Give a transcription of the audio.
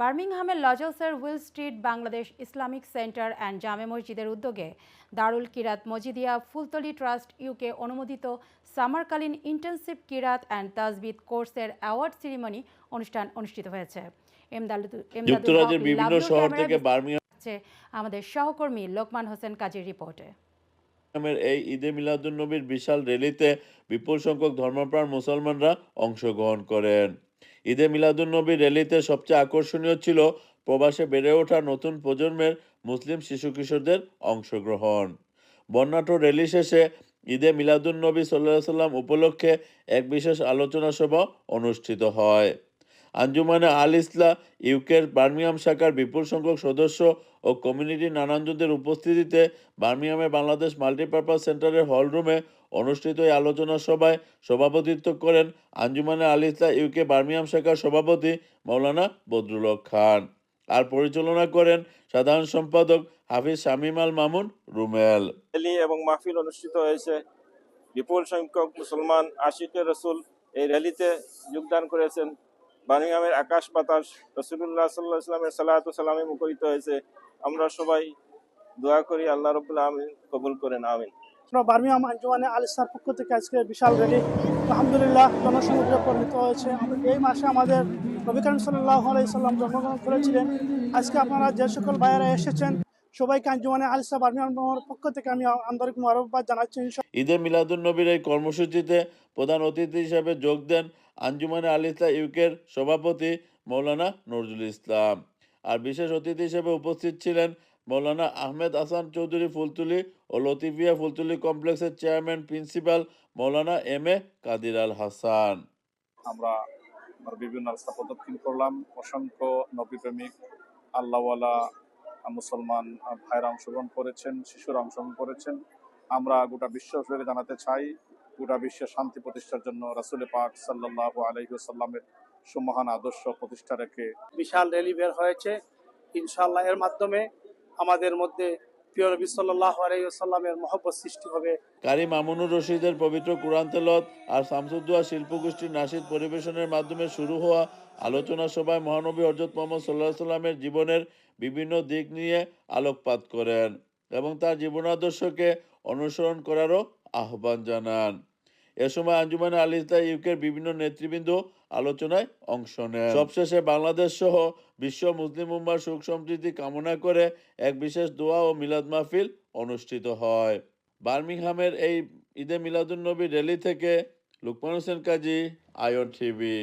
বার্মিংহামের লজলসের Will Street Bangladesh Islamic Centre and জামে মসজিদের উদ্যোগে দারুল কিরাত মজিদিয়া ফুলতলি ট্রাস্ট ইউকে অনুমোদিত সামারকালীন ইন্টার্নশিপ কিরাত অ্যান্ড তাজবিদ কোর্সের অ্যাওয়ার্ড সেরিমনি অনুষ্ঠান অনুষ্ঠিত হয়েছে। যুক্তরাজ্যের বিভিন্ন শহর থেকে বার্মিংহাম আমাদের সহকর্মী লোকমান হোসেন কাজীর রিপোর্টে। এই ঈদে মিলাদুন্নবীর বিশাল র্যালিতে বিপুল সংখ্যক ধর্মপ্রাণ মুসলমানরা অংশগ্রহণ করেন। ঈদে মিলাদুন্নবীর র্যালিতে সবচেয়ে আকর্ষণীয় ছিল প্রবাসে বেড়ে ওঠা নতুন প্রজন্মের মুসলিম শিশু কিশোরদের অংশগ্রহণ। বর্ণাঢ্য র্যালি শেষে ঈদে মিলাদুন্নবী সাল্লাহ সাল্লাম উপলক্ষে এক বিশেষ আলোচনা সভা অনুষ্ঠিত হয়। আঞ্জুমানে আল ইসলা ইউকের বার্মিয়াম শাখার বিপুল সংখ্যক সদস্য ও কমিউনিটি নানানজনদের উপস্থিতিতে বার্মিয়ামে বাংলাদেশ মাল্টিপারপাস সেন্টারের হলরুমে অনুষ্ঠিত এই আলোচনা সভায় সভাপতিত্ব করেন আঞ্জুমানে আল ইসলা ইউকে বার্মিয়াম শাখার সভাপতি মৌলানা বদরুল খান। আর পরিচালনা করেন সাধারণ সম্পাদক হাফিজ শামিম আল মামুন রুমেল। এবং মাহফিল অনুষ্ঠিত হয়েছে। বিপুল সংখ্যক মুসলমান আশিকের রসুল এই র্যালিতে যোগদান করেছেন। বানিয়ামের আকাশ বাতাস রসুল্লাহ সাল্লাহ ইসলামের সালাত সালামে মুখরিত হয়েছে। আমরা সবাই দোয়া করি আল্লাহ রবুল্লা আমিন কবুল করেন, আমিন। বার্মিয়াম আঞ্জুমানে আলিসার পক্ষ থেকে আজকে বিশাল র্যালি। আলহামদুলিল্লাহ জনসমুদ্রে পরিণত হয়েছে। এই মাসে আমাদের নবী করিম সাল্লাহ আলাইসাল্লাম জন্মগ্রহণ করেছিলেন। আজকে আপনারা যে সকল ভাইয়েরা এসেছেন, সবাইকে আঞ্জুমানে আলিসা বার্মিয়াম পক্ষ থেকে আমি আন্তরিক মোবারকবাদ জানাচ্ছি। ঈদে মিলাদুল নবীর এই কর্মসূচিতে প্রধান অতিথি হিসেবে যোগ দেন আঞ্জুমানে আল ইসলাম ইউকের সভাপতি মৌলানা নজরুল ইসলাম। আর বিশেষ অতিথি হিসেবে উপস্থিত ছিলেন মৌলানা আহমেদ হাসান চৌধুরী ফুলতুলি ও লতিফিয়া ফুলতুলি কমপ্লেক্সের chairman principal Maulana M A Kadir Al Hasan. আমরা বিভিন্ন রাস্তা প্রদক্ষিণ করলাম। অসংখ্য নবীপ্রেমিক আল্লাহওয়ালা মুসলমান ভাইরা অংশগ্রহণ করেছেন শিশুরা অংশগ্রহণ করেছেন। আমরা গোটা বিশ্বকে জানাতে চাই গোটা বিশ্বে শান্তি প্রতিষ্ঠার জন্য রাসুল পাক সাল্লাহ আলহিসাল্লামের সুমহান আদর্শ প্রতিষ্ঠা রেখে বিশাল র্যালি বের হয়েছে। ইনশাল্লাহ এর মাধ্যমে আমাদের মধ্যে প্রিয় নবী সাল্লাহ আলাইসাল্লামের মহব্বত সৃষ্টি হবে। কারি মামুনুর রশিদের পবিত্র কোরআন তেলত আর শামসুদ্দোয়া শিল্পগোষ্ঠীর নাসিদ পরিবেশনের মাধ্যমে শুরু হওয়া আলোচনা সভায় মহানবী হজরত মোহাম্মদ সাল্লাহ সাল্লামের জীবনের বিভিন্ন দিক নিয়ে আলোকপাত করেন এবং তার জীবনাদর্শকে অনুসরণ করারও আহ্বান জানান। এ সময় আঞ্জুমানে আল ইসলাম ইউকের বিভিন্ন নেতৃবৃন্দ আলোচনায় অংশ নেন। সবশেষে বাংলাদেশ সহ বিশ্ব মুসলিম উম্মার সুখ সমৃদ্ধি কামনা করে এক বিশেষ দোয়া ও মিলাদ মাহফিল অনুষ্ঠিত হয়। বার্মিংহামের এই ঈদে মিলাদুন্নবী র্যালি থেকে লুকমান হোসেন কাজী, আয়ন টিভি।